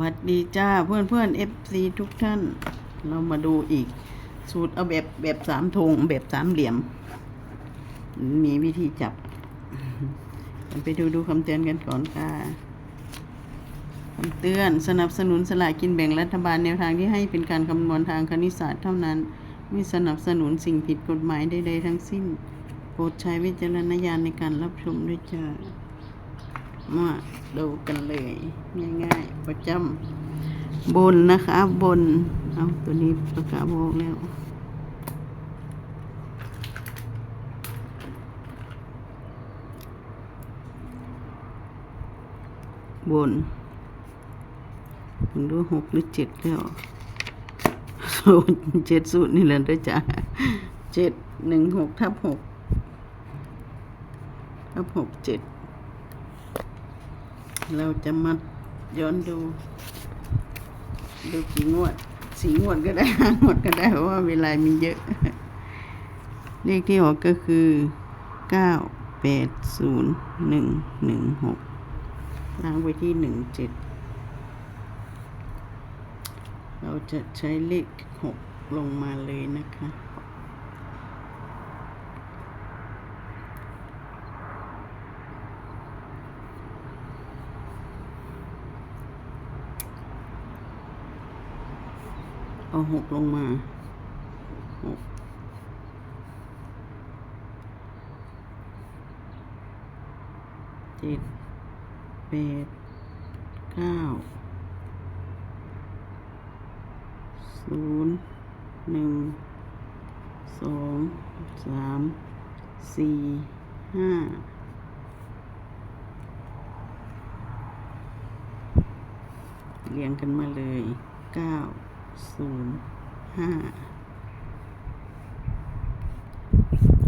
วัสดีจ้าเพื่อนเพื่อนเอฟซีทุกท่าน เรามาดูอีก สูตรเอาแบบแบบสามธงแบบสามเหลี่ยม มีวิธีจับไปดูดูคำเตือนกันก่อนค่ะคำเตือนสนับสนุนสลากกินแบ่งรัฐบาลแนวทางที่ให้เป็นการคำนวณทางคณิตศาสตร์เท่านั้น ไม่สนับสนุนสิ่งผิดกฎหมายใดๆทั้งสิ้น โปรดใช้วิจารณญาณในการรับชมด้วยจ้า มาดูกันเลย ง่ายๆ ประจำบนนะคะบน เอาตัวนี้ประกาศบอกแล้วบนผมดูหกหรือเจ็ดแล้วสูตรเจ็ดสูตรนี่แหละด้วยจ้ะเจ็ดหนึ่งหกทับหกทับหกเจ็ด เราจะมาย้อนดู ดูกี่งวดสี่งวดก็ได้ห้างวดก็ได้เพราะว่าเวลามีเยอะ เลขที่ออกก็คือเก้าแปดศูนย์หนึ่งหนึ่งหกล้างไว้ที่หนึ่งเจ็ดเราจะใช้เลขหกลงมาเลยนะคะ เอาหกลงมาหกเจ็ดแปดเก้าศูนย์หนึ่งสองสามสี่ห้าเรียงกันมาเลยเก้า ศูนย์ห้า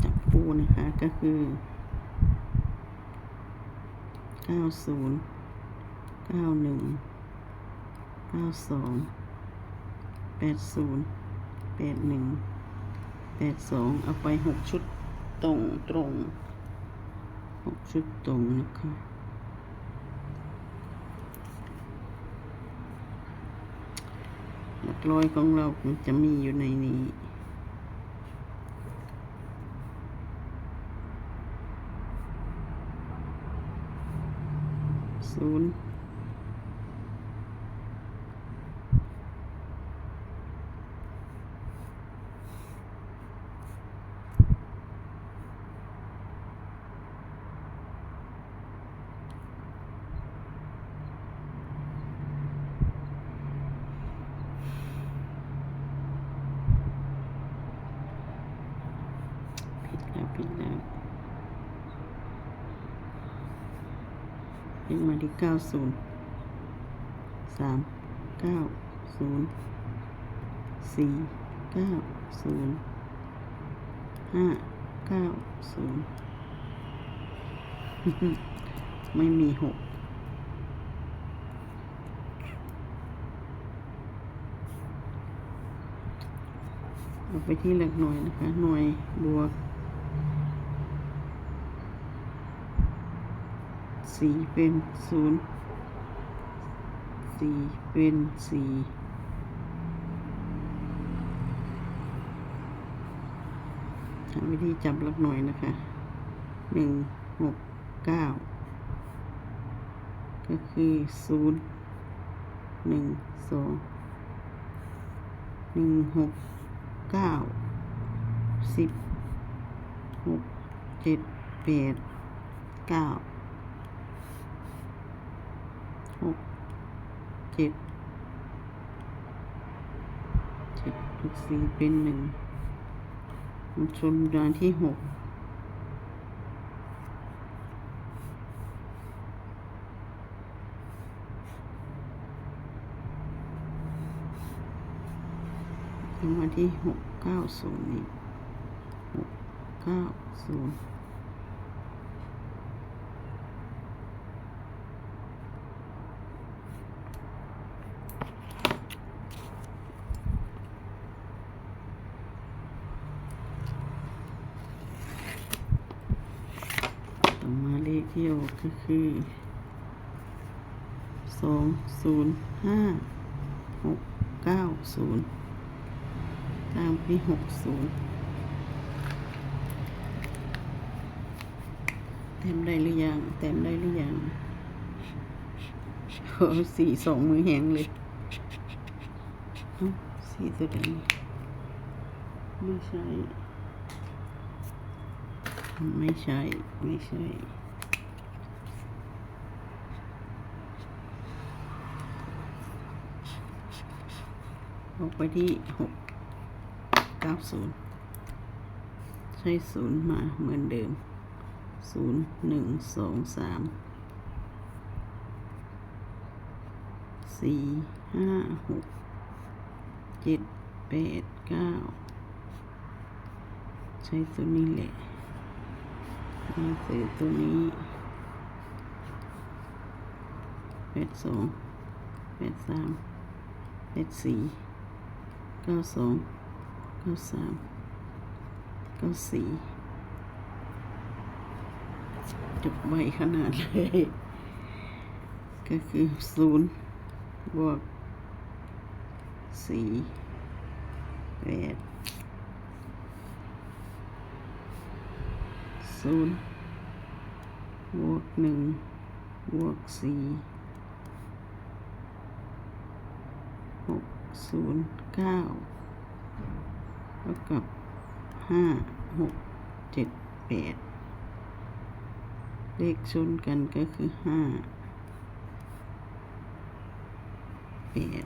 จับปูนะคะก็คือเก้าศูนย์เก้าหนึ่งเก้าสองแปดศูนย์แปดหนึ่งแปดสองเอาไปหกชุดตรงตรงหกชุดตรงนะคะ หลัก ร้อยของเราจะมีอยู่ในนี้ ศูนย์ ผิดแล้วผิดแล้วเลขมาที่เก้าศูนย์สามเก้าศูนย์สี่เก้าศูนย์ห้าเก้าศูนย์ไม่มีหกเอาไปที่หลักหน่วยนะคะ หน่วยบวก สี่เป็นศูนย์สี่เป็นสี่หาวิธีจับลักหน่วยนะคะหนึ่งหกเก้าก็คือศูนย์หนึ่งสองหนึ่งหกเก้าสิบหกเจ็ดแปดเก้าหกเจ็ดเจ็ดทุกสี่เป็นหนึ่งมันชนดานที่หกมาที่หกเก้าศูนย์นี่หกเก้าศูนย์ต่อมาเลข ที่ออกก็คือสองศูนย์ห้าหกเก้าศูนย์ตามที่หกศูนย์เต็มได้หรือยังเต็มได้หรือยังโอ้สี่สองมือแหงเลยสี่ตัวเดียวนี่ไม่ใช่ ไม่ใช่ ไม่ใช่ ออกไปที่หกเก้าศูนย์ใช้ศูนย์มาเหมือนเดิมศูนย์หนึ่งสองสามสี่ห้าหกเจ็ดแปดเก้าใช้ตัวนี้แหละมาซื้อตัวนี้แปดสองแปดสามแปดสี่ เก้าสองเก้าสามเก้าสี่จบไวขนาดเลย ก็คือศูนย์บวกสี่แปดศูนย์บวกหนึ่งบวกสี่หกศูนย์ เก้าเท่ากับห้าหกเจ็ดแปดเลขชนกันก็คือห้าแปด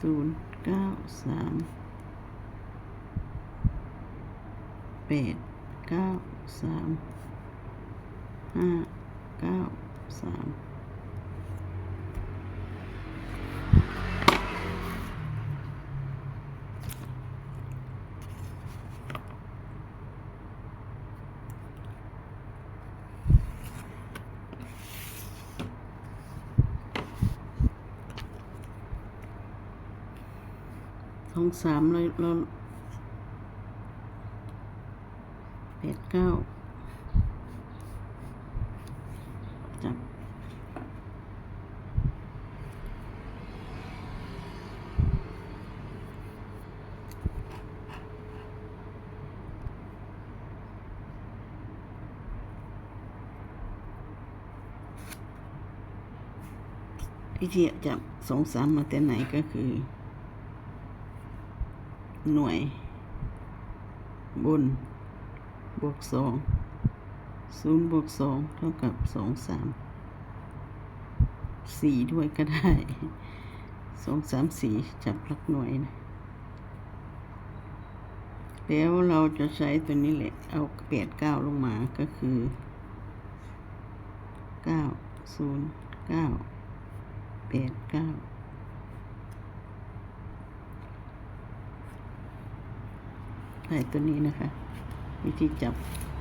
ศูนย์เก้าสามแปดเก้าสามห้าเก้าสาม องสามเราเราแปดเก้าจับวิธีจับสองสามมาแต่ไหนก็คือ หน่วย บน บวกสองศูนย์บวกสองเท่ากับสองสามสี่ด้วยก็ได้สองสามสี่จับหลักหน่วยนะแล้วเราจะใช้ตัวนี้แหละ เอาแปดเก้าลงมาก็คือเก้าศูนย์เก้าแปดเก้า ใส่ตัวนี้นะคะ วิธีจับ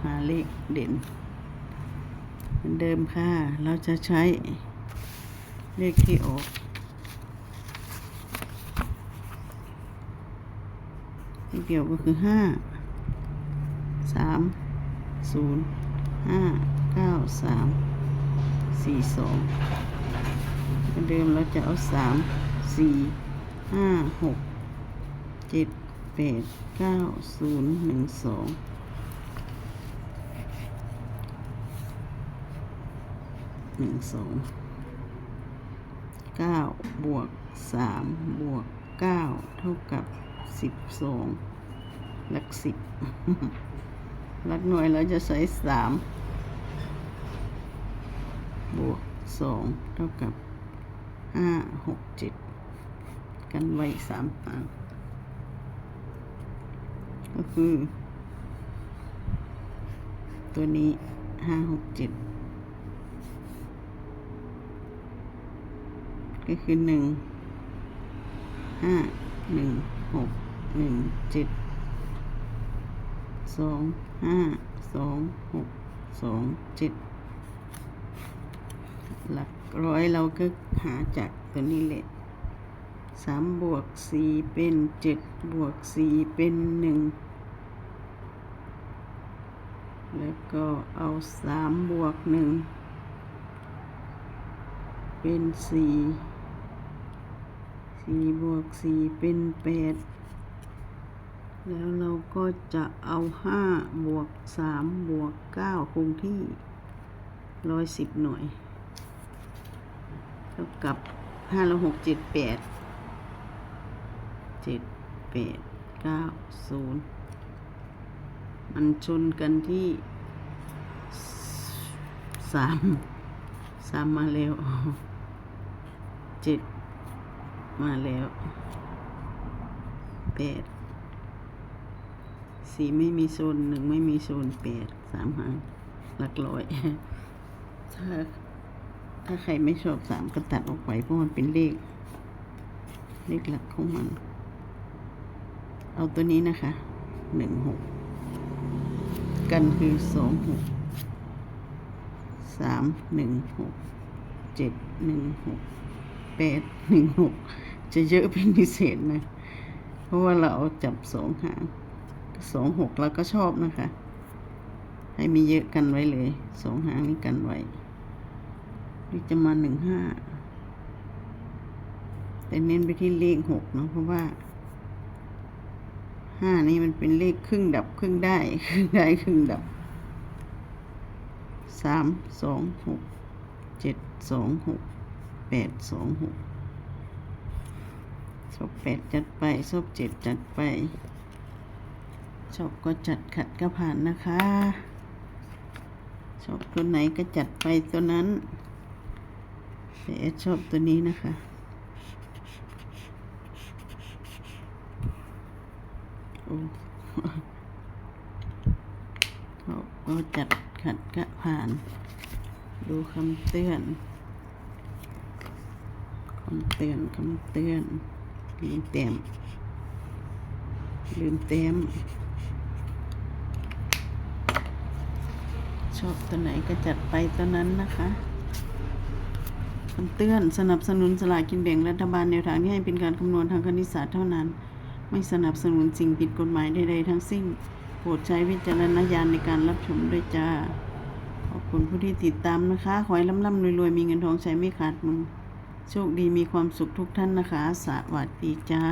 หาเลขเด่น เหมือนเดิมค่ะ เราจะใช้เลขที่ออกที่เดียวก็คือห้าสามศูนย์ห้าเก้าสามสี่สองเหมือนเดิมเราจะเอาสามสี่ห้าหกเจ็ด ปดเก้าศูนย์หนึ่งสองหนึ่งสองเก้าบวกสามบวกเก้าเท่ากับสิบสองหลักสิบหลักหน่วยเราจะใช้สามบวกสองเท่ากับห้าหกเจ็ดกันไว้สามต่าง ก็คือตัวนี้ห้าหกเจ็ดก็คือหนึ่งห้าหนึ่งหกหนึ่งเจ็ดสองห้าสองหกสองเจ็ดหลักร้อยเราก็หาจากตัวนี้แหละสามบวกสี่เป็นเจ็ดบวกสี่เป็นหนึ่ง แล้วก็เอาสามบวกหนึ่งเป็นสี่สี่บวกสี่เป็นแปดแล้วเราก็จะเอาห้าบวกสามบวกเก้าคงที่ร้อยสิบหน่วยเท่ากับห้าแล้วหกเจ็ดแปดเจ็ดแปดเก้าศูนย์ มันชนกันที่สามสามมาแล้วเจ็ดมาแล้วแปดสี่ไม่มีโซนหนึ่งไม่มีโซนแปดสามหางหลักร้อย ถ้า ถ้าใครไม่ชอบสามก็ตัดออกไปเพราะมันเป็นเลข เลขหลักของมัน เอาตัวนี้นะคะหนึ่งหก กันคือสองหกสามหนึ่งหกเจ็ดหนึ่งหกแปดหนึ่งหกจะเยอะเป็นพิเศษนะ เพราะว่าเราเอาจับสองหางสองหกแล้วก็ชอบนะคะ ให้มีเยอะกันไว้เลยสองหางนี้กันไว้นี่จะมาหนึ่งห้าแต่เน้นไปที่เลขหกเนาะเพราะว่า ห้านี่มันเป็นเลขครึ่งดับครึ่งได้ครึ่งได้ครึ่งดับสามสองหกเจ็ดสองหกแปดสองหกชอบแปดจัดไปชอบเจ็ดจัดไปชอบก็จัดขัดก็ผ่านนะคะชอบตัวไหนก็จัดไปตัวนั้นแต่ชอบตัวนี้นะคะ โอ้ เขาก็จัดขัดกะผ่าน ดูคำเตือนคำเตือนคำเตือนลืมเต็มลืมเต็มชอบตัวไหนก็จัดไปตัวนั้นนะคะคำเตือนสนับสนุนสลากกินแบ่งรัฐบาลแนวทางที่ให้เป็นการคำนวณทางคณิตศาสตร์เท่านั้น ไม่สนับสนุนสิ่งผิดกฎหมายใดๆทั้งสิ้น โปรดใช้วิจารณญาณในการรับชมด้วยจ้า ขอบคุณผู้ที่ติดตามนะคะ ขอให้ร่ำๆรวยๆ มีเงินทองใช้ไม่ขาดมือ โชคดีมีความสุขทุกท่านนะคะ สวัสดีจ้า